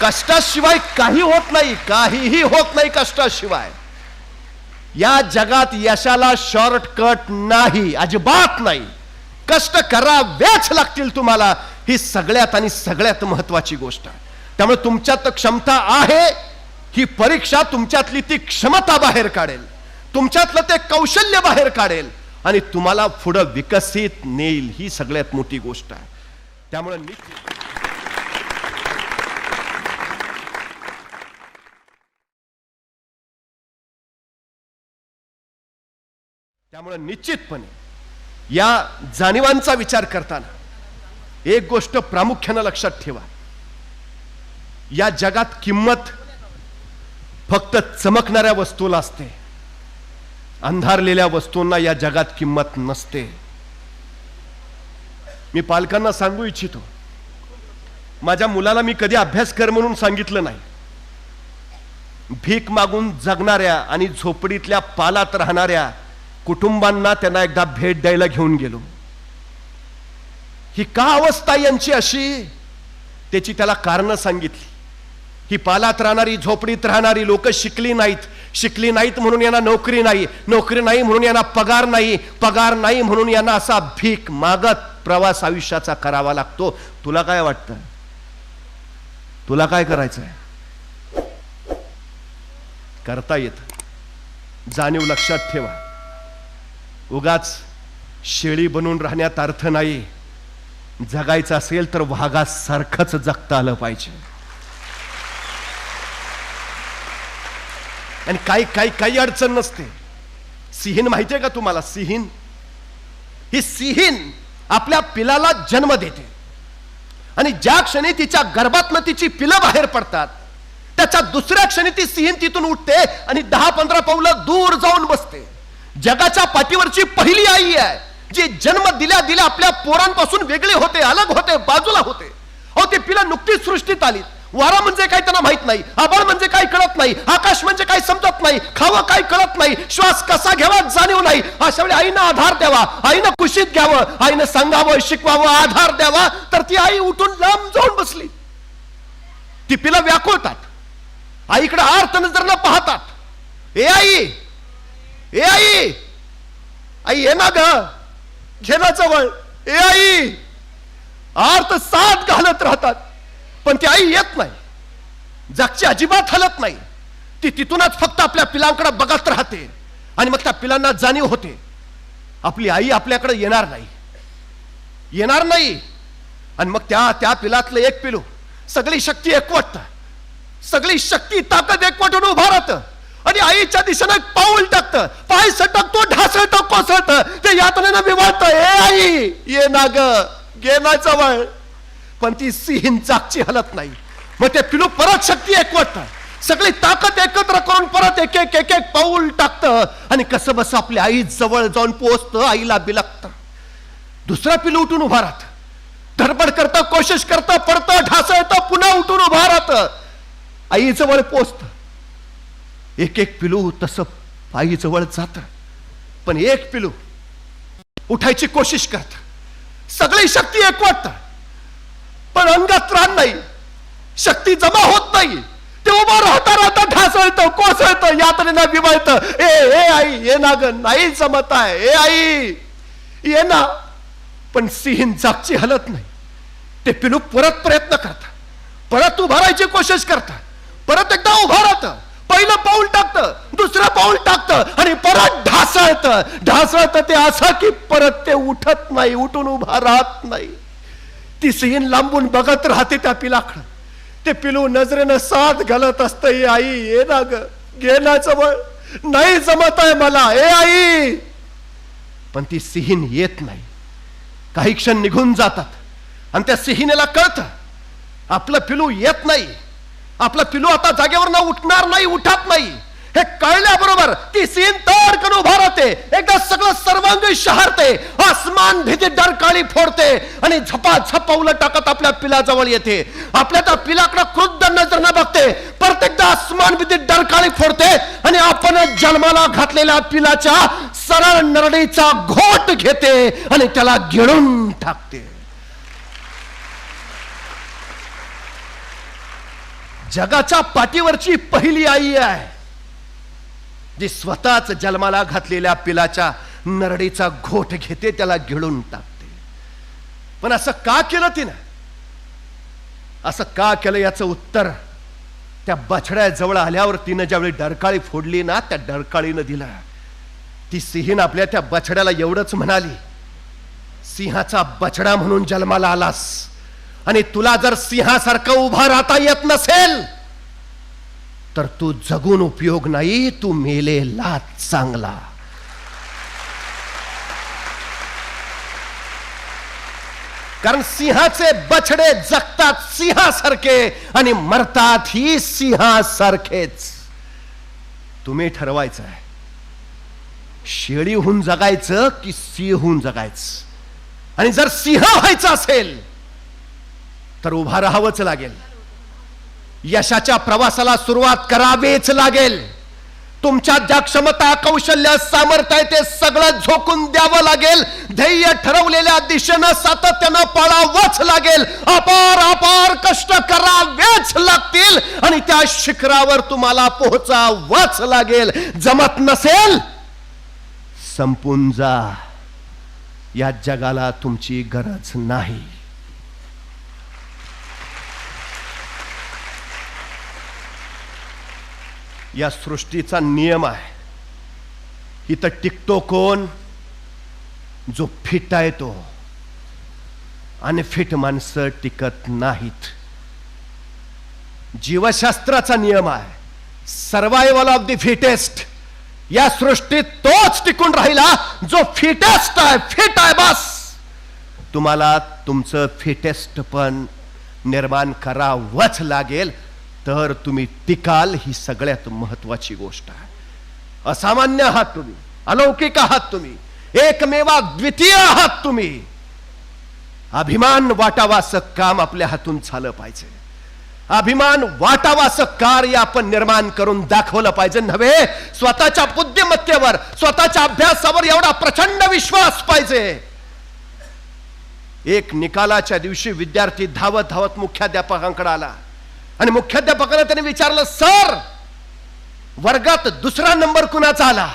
कष्टाशिवाय काही होत नाही काहीही होत नाही कष्टाशिवाय. या जगात यशाला शॉर्टकट नाही अजिबात नाही. कष्ट कराव्याच लागतील तुम्हाला ही सगळ्यात आणि सगळ्यात महत्वाची गोष्ट आहे. त्यामुळे तुमच्यात क्षमता आहे ही परीक्षा तुमच्यातली ती क्षमता बाहेर काढेल. तुमच्यातलं ते कौशल्य बाहेर काढेल. आणि तुम्हाला पुढं विकसित नेईल ही सगळ्यात मोठी गोष्ट आहे. त्यामुळे निश्चित त्यामुळे निश्चितपणे या जाणीवांचा विचार करताना एक गोष्ट प्रामुख्यानं लक्षात ठेवा. या जगात किंमत फक्त चमकणाऱ्या वस्तूला असते. अंधारलेल्या वस्तूंना या जगात किंमत नसते. मी पालकांना सांगू इच्छितो. माझ्या मुलाला मी कधी अभ्यास कर म्हणून सांगितलं नाही. भीक मागून जगणाऱ्या आणि झोपडीतल्या पालात राहणाऱ्या कुटुंबांना त्यांना एकदा भेट द्यायला घेऊन गेलो. ही का अवस्था यांची अशी? त्याची त्याला कारणं सांगितली. ही पालात राहणारी झोपडीत राहणारी लोक शिकली नाहीत. शिकली नाहीत म्हणून यांना नोकरी नाही. नोकरी नाही म्हणून यांना पगार नाही. पगार नाही म्हणून यांना असा भीक मागत प्रवास आयुष्याचा करावा लागतो. तुला काय वाटतं? तुला काय करायचं आहे करता येत. जाणीव लक्षात ठेवा. उगाच शेळी बनून राहण्यात अर्थ नाही. जगायचं असेल तर वाघासारखंच जगता आलं पाहिजे. आणि काही काही काही अडचण नसते. सिहीन माहितीये का तुम्हाला? सिहीन. ही सिहीन आपल्या पिलाला जन्म देते. आणि ज्या क्षणी तिच्या गर्भातनं तिची पिलं बाहेर पडतात त्याच्या दुसऱ्या क्षणी ती सिहीन तिथून उठते आणि दहा पंधरा पावलं दूर जाऊन बसते. जगाच्या पाठीवरची पहिली आई आहे जी जन्म दिल्या दिल्या आपल्या पोरांपासून वेगळे होते अलग होते बाजूला होते. अहो ते पिला नुकतीच सृष्टीत आली वारा म्हणजे काय त्यांना माहीत नाही आभाळ म्हणजे काय कळत नाही आकाश म्हणजे काय समजत नाही खावं काय कळत नाही श्वास कसा घ्यावा जाणीव नाही. अशा वेळी आईनं आधार द्यावा आईनं कुशीत घ्यावं आईनं सांगावं शिकवावं आधार द्यावा तर ती आई उठून लांब जाऊन बसली. ती पिला व्याकुळतात. आईकडे आर्त नजरनं पाहतात. ए आई ए आई! आई ये ना ग. घे ना जवळ ए आई! आर्त साथ घालत राहतात. पण ती आई येत नाही. जागची अजिबात हलत नाही. ती तिथूनच फक्त आपल्या पिलांकडे बघत राहते. आणि मग त्या पिलांना जाणीव होते. आपली आई आपल्याकडे येणार नाही. येणार नाही. आणि मग त्या त्या पिलातलं एक पिलू सगळी शक्ती एकवटत. सगळी शक्ती ताकद एकवटून उभा राहतं आणि आईच्या दिशेनं एक पाऊल टाकतं. पाय सटकतो ढासळतं कोसळतं. ते यातनेनं विवाळतं. ए आई! ये ना ग ना जवळ पण ती सिहीन जागची हलत नाही. मग ते पिलू परत शक्ती एकवटत. सगळी ताकद एकत्र करून परत एक एक एक एक पाऊल टाकतं. आणि कसं बस आपल्या आई जवळ जाऊन पोहोचतं आईला बिलकतं दुसरा पिलू उठून उभा राहत. धडपड करतं कोशिश करतं पडतं ढासळतं पुन्हा उठून उभा राहतं. आई जवळ पोचत. एक एक पिलू तसं आई जवळ जात. पण एक पिलू उठायची कोशिश करत. सगळी शक्ती एकवटत पण अंगात त्राण नाही. शक्ती जमा होत नाही. ते उभं राहता राहता ढासळतं कोसळतं यातनेनं बिबळतं. ए ए आई ये ना ग नाही जमत आहे. ए आई ये ना. पण सिहीन जागची हलत नाही. ते पिलू परत प्रयत्न करतात परत उभारायची कोशिश करतात परत एकदा उभा राहतं. पहिलं पाऊल टाकतं दुसरं पाऊल टाकतं आणि परत ढासळतं. ढासळतं ते असं की परत ते उठत नाही उठून उभा राहत नाही. ती सिहीन लांबून बघत राहते त्या पिलाकडं ते पिलू नजरेनं साथ घालत असत ए आई ये ना ग ना जवळ. नाही जमत आहे मला ए आई. पण ती सिहीन येत नाही. काही क्षण निघून जातात आणि त्या सिहिनेला कळतं आपलं पिलू येत नाही. आपलं पिलू आता जागेवर ना उठणार नाही उठत नाही. हे कळल्याबरोबर ती सीन तडकन उभा राहते. एकदा सगळं सर्वांगी शहरते आसमान भीती डरकाळी फोडते आणि झपा झप टाकत आपल्या पिलाजवळ येते. आपल्या त्या पिलाकडे क्रुद्ध नजरनं बघते प्रत्येकदा आसमान भीती डरकाळी फोडते आणि आपण जन्माला घातलेल्या पिलाच्या सरळ नरडीचा घोट घेते आणि त्याला गिळून टाकते. जगाच्या पाठीवरची पहिली आई आहे. जी स्वतःच जन्माला घातलेल्या पिलाच्या नरडीचा घोट घेते त्याला गिळून टाकते. पण असं का केलं तिनं? असं का केलं याचं उत्तर त्या बछड्या जवळ आल्यावर तिनं ज्यावेळी डरकाळी फोडली ना त्या डरकाळीनं दिला. ती सिंहीन आपल्या त्या बछड्याला एवढंच म्हणाली सिंहाचा बछडा म्हणून जन्माला आलास. आणि तुला जर सिंहासारखं उभा राहता येत नसेल तर तू जगून उपयोग नाही तू मेलेला चांगला. कारण सिंहाचे बछडे जगतात सिंहासारखे आणि मरतात ही सिंहासारखेच. तुम्ही ठरवायचं आहे. शेळीहून जगायचं की सिंहहून जगायचं? आणि जर सिंह व्हायचं असेल तर उभा राहावंच लागेल. यशाच्या प्रवासाला सुरुवात करावेच लागेल. तुमच्या ज्या क्षमता कौशल्य सामर्थ्य आहे ते सगळं झोकून द्यावं लागेल. ध्येय ठरवलेल्या दिशेनं सातत्यानं पळावंच लागेल. अपार अपार कष्ट करावेच लागतील आणि त्या शिखरावर तुम्हाला पोहोचावंच लागेल. जमत नसेल संपून जा. या जगाला तुमची गरज नाही. या सृष्टीचा नियम आहे. इथं टिकतो कोण? जो फिट आहे तो. आणि फिट माणसं टिकत नाहीत. जीवशास्त्राचा नियम आहे. सर्वायवल ऑफ द फिटेस्ट या सृष्टीत तोच टिकून राहिला जो फिटेस्ट आहे फिट आहे बस. तुम्हाला तुमचं फिटेस्ट पण निर्माण करावंच लागेल. तर तुम्ही टिकाल ही सगळ्यात महत्वाची गोष्ट आहे. असामान्य आहात तुम्ही अलौकिक आहात तुम्ही एकमेवा द्वितीय आहात तुम्ही. अभिमान वाटावाचं काम आपल्या हातून झालं पाहिजे. अभिमान वाटावाचं कार्य आपण निर्माण करून दाखवलं पाहिजे नव्हे? स्वतःच्या बुद्धिमत्तेवर स्वतःच्या अभ्यासावर एवढा प्रचंड विश्वास पाहिजे. एक निकालाच्या दिवशी विद्यार्थी धावत धावत मुख्याध्यापकांकडे आला. आणि मुख्याध्यापकाने त्याने विचारलं सर वर्गात दुसरा नंबर कुणाचा आला?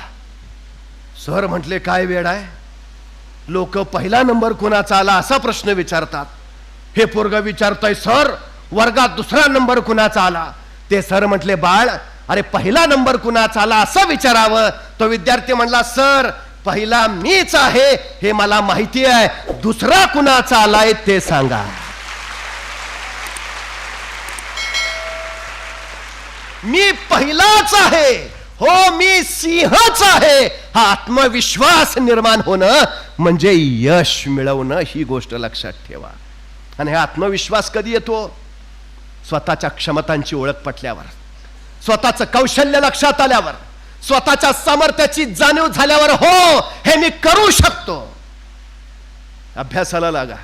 सर म्हटले काय वेळ आहे? लोक पहिला नंबर कुणाचा आला असा प्रश्न विचारतात. हे पोरग विचारतोय सर वर्गात दुसरा नंबर कुणाचा आला? ते सर म्हटले बाळ अरे पहिला नंबर कुणाचा आला असं विचारावं. तो विद्यार्थी म्हणला सर पहिला मीच आहे हे मला माहिती आहे. दुसरा कुणाचा आलाय ते सांगा. मी पहिलाच आहे. हो मी सिंहच आहे. हा आत्मविश्वास निर्माण होणं म्हणजे यश मिळवणं ही गोष्ट लक्षात ठेवा. आणि हा आत्मविश्वास कधी येतो? स्वतःच्या क्षमतांची ओळख पटल्यावर. स्वतःचं कौशल्य लक्षात आल्यावर. स्वतःच्या सामर्थ्याची जाणीव झाल्यावर हो हे मी करू शकतो. अभ्यासाला लागा.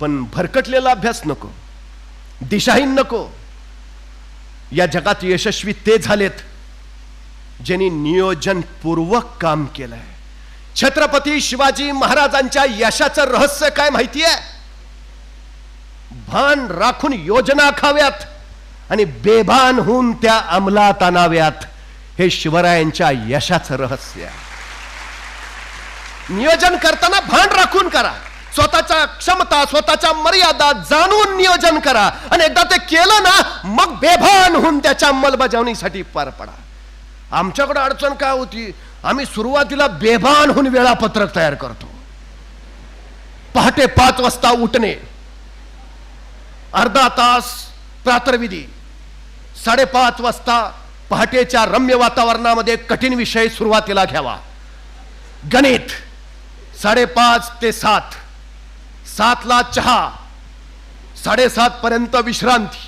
पण भरकटलेला अभ्यास नको. दिशाहीन नको. या जगात यशस्वी ते झालेत ज्यांनी नियोजनपूर्वक काम केलंय. छत्रपती शिवाजी महाराजांच्या यशाचं रहस्य काय माहिती आहे भान राखून योजना खाव्यात आणि बेभान होऊन त्या अंमलात आणाव्यात हे शिवरायांच्या यशाचं रहस्य आहे. नियोजन करताना भान राखून करा. स्वतःच्या क्षमता स्वतःच्या मर्यादा जाणून नियोजन करा. आणि एकदा ते केलं ना मग बेभान होऊन त्याच्या अंमलबजावणीसाठी पार पडा. आमच्याकडे अडचण काय होती? आम्ही सुरुवातीला बेभान होऊन वेळापत्रक तयार करतो. पहाटे पाच वाजता उठणे. अर्धा तास प्रातर्विधी. साडेपाच वाजता पहाटेच्या रम्य वातावरणामध्ये कठीण विषय सुरुवातीला घ्यावा. गणित. साडेपाच ते सात. सातला चहा साडेसात पर्यंत विश्रांती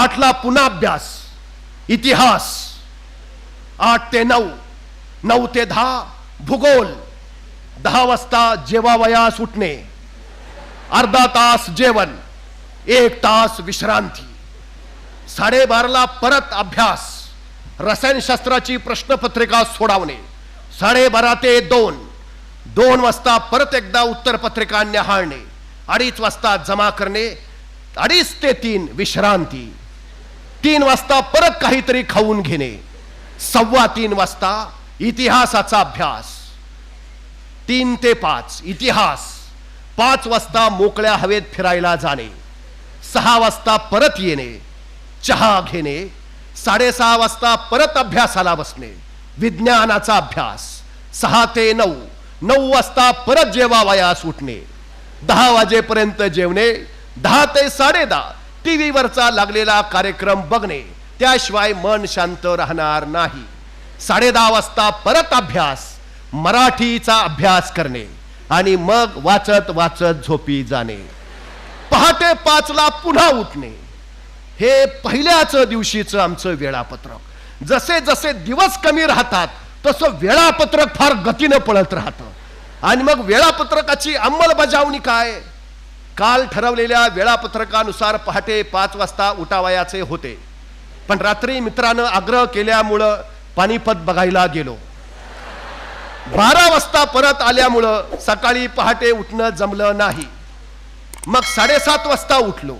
आठला पुन्हा अभ्यास इतिहास आठ ते नऊ नऊ ते दहा भूगोल दहा वाजता जेवावयास उठणे अर्धा तास जेवण एक तास विश्रांती साडेबाराला परत अभ्यास रसायनशास्त्राची प्रश्नपत्रिका सोडावणे साडेबारा ते दोन दोन वाजता परत एकदा उत्तरपत्रिका न्याहाळणे अडीच वाजता जमा करणे अडीच ते तीन विश्रांती तीन वाजता परत काहीतरी खाऊन घेणे सव्वा तीन वाजता इतिहासाचा अभ्यास तीन ते पाच इतिहास पाच वाजता मोकळ्या हवेत फिरायला जाणे सहा वाजता परत येणे चहा घेणे साडेसहा वाजता परत अभ्यासाला बसणे विज्ञानाचा अभ्यास सहा ते नऊ नऊ वाजता परत जेवावयास उठणे दहा वाजेपर्यंत जेवणे. दहा ते साडे दहा टी व्हीवरचा लागलेला कार्यक्रम बघणे. त्याशिवाय मन शांत राहणार नाही. साडे दहा वाजता परत अभ्यास. मराठीचा अभ्यास करणे. आणि मग वाचत वाचत झोपी जाणे. पहाटे पाचला पुन्हा उठणे. हे पहिल्याच दिवशीचं आमचं वेळापत्रक. जसे जसे दिवस कमी राहतात तसं वेळापत्रक फार गतीनं पळत राहतं. आणि मग वेळापत्रकाची अंमलबजावणी काय? काल ठरवलेल्या वेळापत्रकानुसार पहाटे पाच वाजता उठावयाचे होते. पण रात्री मित्रानं आग्रह केल्यामुळं पानिपत बघायला गेलो. बारा वाजता परत आल्यामुळं सकाळी पहाटे उठणं जमलं नाही. मग साडेसात वाजता उठलो.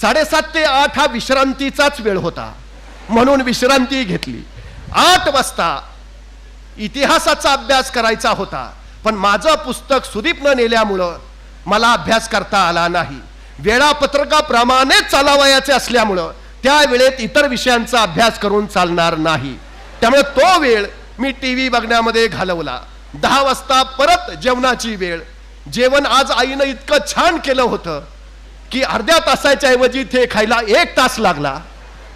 साडेसात ते आठ हा विश्रांतीचाच वेळ होता. म्हणून विश्रांती घेतली. आठ वाजता इतिहासाचा अभ्यास करायचा होता. पण माझं पुस्तक सुदीपनं नेल्यामुळं मला अभ्यास करता आला नाही. वेळापत्रकाप्रमाणेच चालावयाचे असल्यामुळं त्या वेळेत इतर विषयांचा अभ्यास करून चालणार नाही. त्यामुळे तो वेळ मी टी व्ही बघण्यामध्ये घालवला. दहा वाजता परत जेवणाची वेळ. जेवण आज आईनं इतकं छान केलं होतं की अर्ध्या तासाच्या ऐवजी ते खायला एक तास लागला.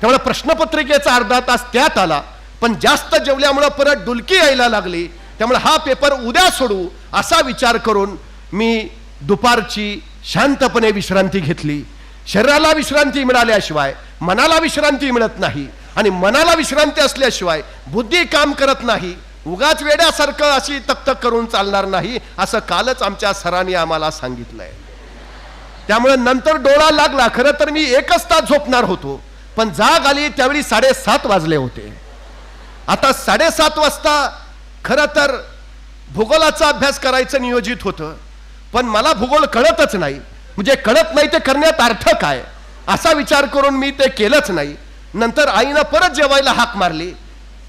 त्यामुळे प्रश्नपत्रिकेचा अर्धा तास त्यात आला. पण जास्त जेवल्यामुळं परत डुलकी यायला लागली. त्यामुळे हा पेपर उद्या सोडू असा विचार करून मी दुपारची शांतपणे विश्रांती घेतली. शरीराला विश्रांती मिळाल्याशिवाय मनाला विश्रांती मिळत नाही आणि मनाला विश्रांती असल्याशिवाय बुद्धी काम करत नाही. उगाच वेड्यासारखं अशी तकतक करून चालणार नाही असं कालच आमच्या सरांनी आम्हाला सांगितलंय. त्यामुळे नंतर डोळा लागला खरं तर मी एकच तास झोपणार होतो पण जाग आली त्यावेळी साडेसात वाजले होते. आता साडेसात वाजता खरं तर भूगोलाचा अभ्यास करायचं नियोजित होतं पण मला भूगोल कळतच नाही. म्हणजे कळत नाही ते करण्यात अर्थ काय? असा विचार करून मी ते केलंच नाही. नंतर आईनं परत जेवायला हाक मारली.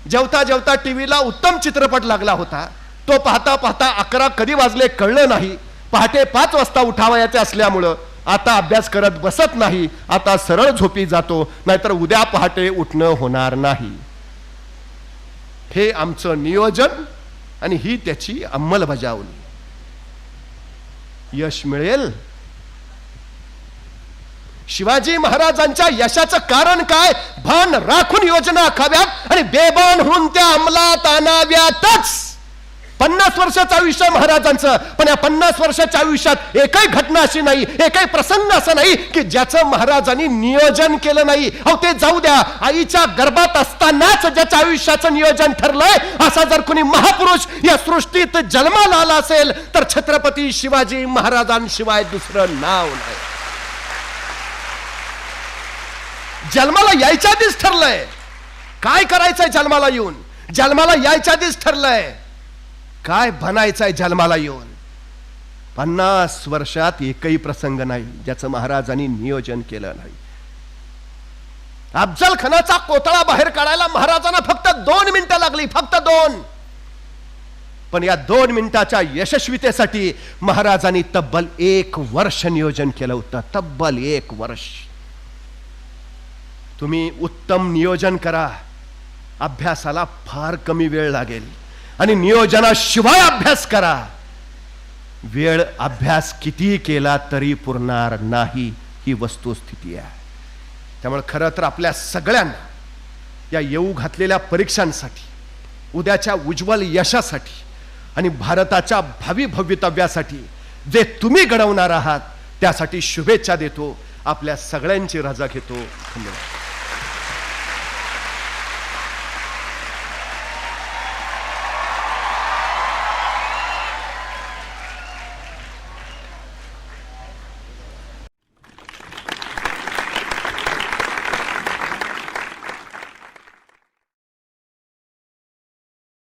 जेवता जेवता टी व्हीला उत्तम चित्रपट लागला होता. तो पाहता पाहता अकरा कधी वाजले कळलं नाही. पहाटे पाच वाजता उठावयाचे असल्यामुळं आता अभ्यास करत बसत नाही. आता सरळ झोपी जातो. नाहीतर उद्या पहाटे उठणं होणार नाही. हे आमचं नियोजन आणि ही त्याची अंमलबजावणी. यश मिळेल. शिवाजी महाराजांच्या यशाचं कारण काय? भान राखून योजना आखाव्यात आणि बेबान होऊन त्या अंमलात आणाव्यातच. पन्नास वर्षाचं आयुष्य महाराजांचं पण या पन्नास वर्षाच्या आयुष्यात एकही घटना अशी नाही एकही प्रसंग असा नाही की ज्याचं महाराजांनी नियोजन केलं नाही. अहो ते जाऊ द्या आईच्या गर्भात असतानाच ज्याच्या आयुष्याचं नियोजन ठरलंय असा जर कोणी महापुरुष या सृष्टीत जन्माला आला असेल तर छत्रपती शिवाजी महाराजांशिवाय दुसरं नाव नाही. जन्माला यायच्या आधीच ठरलंय. काय करायचंय जन्माला येऊन? जन्माला यायच्या आधीच ठरलंय. काय बनायचंय जन्माला येऊन? पन्नास वर्षात एकही प्रसंग नाही ज्याचं महाराजांनी नियोजन केलं नाही. अफजल खानाचा कोतळा बाहेर काढायला महाराजांना फक्त दोन मिनिटं लागली फक्त दोन. पण या दोन मिनिटाच्या यशस्वीतेसाठी महाराजांनी तब्बल एक वर्ष नियोजन केलं होतं तब्बल एक वर्ष. तुम्ही उत्तम नियोजन करा. अभ्यासाला फार कमी वेळ लागेल. आणि नियोजनाशिवाय अभ्यास करा. वेळ अभ्यास कितीही केला तरी पुरणार नाही ही वस्तुस्थिती आहे. त्यामुळे खरं तर आपल्या सगळ्यांना या येऊ घातलेल्या परीक्षांसाठी उद्याच्या उज्ज्वल यशासाठी आणि भारताच्या भावी भवितव्यासाठी जे तुम्ही घडवणार आहात त्यासाठी शुभेच्छा देतो. आपल्या सगळ्यांची रजा घेतो. धन्यवाद.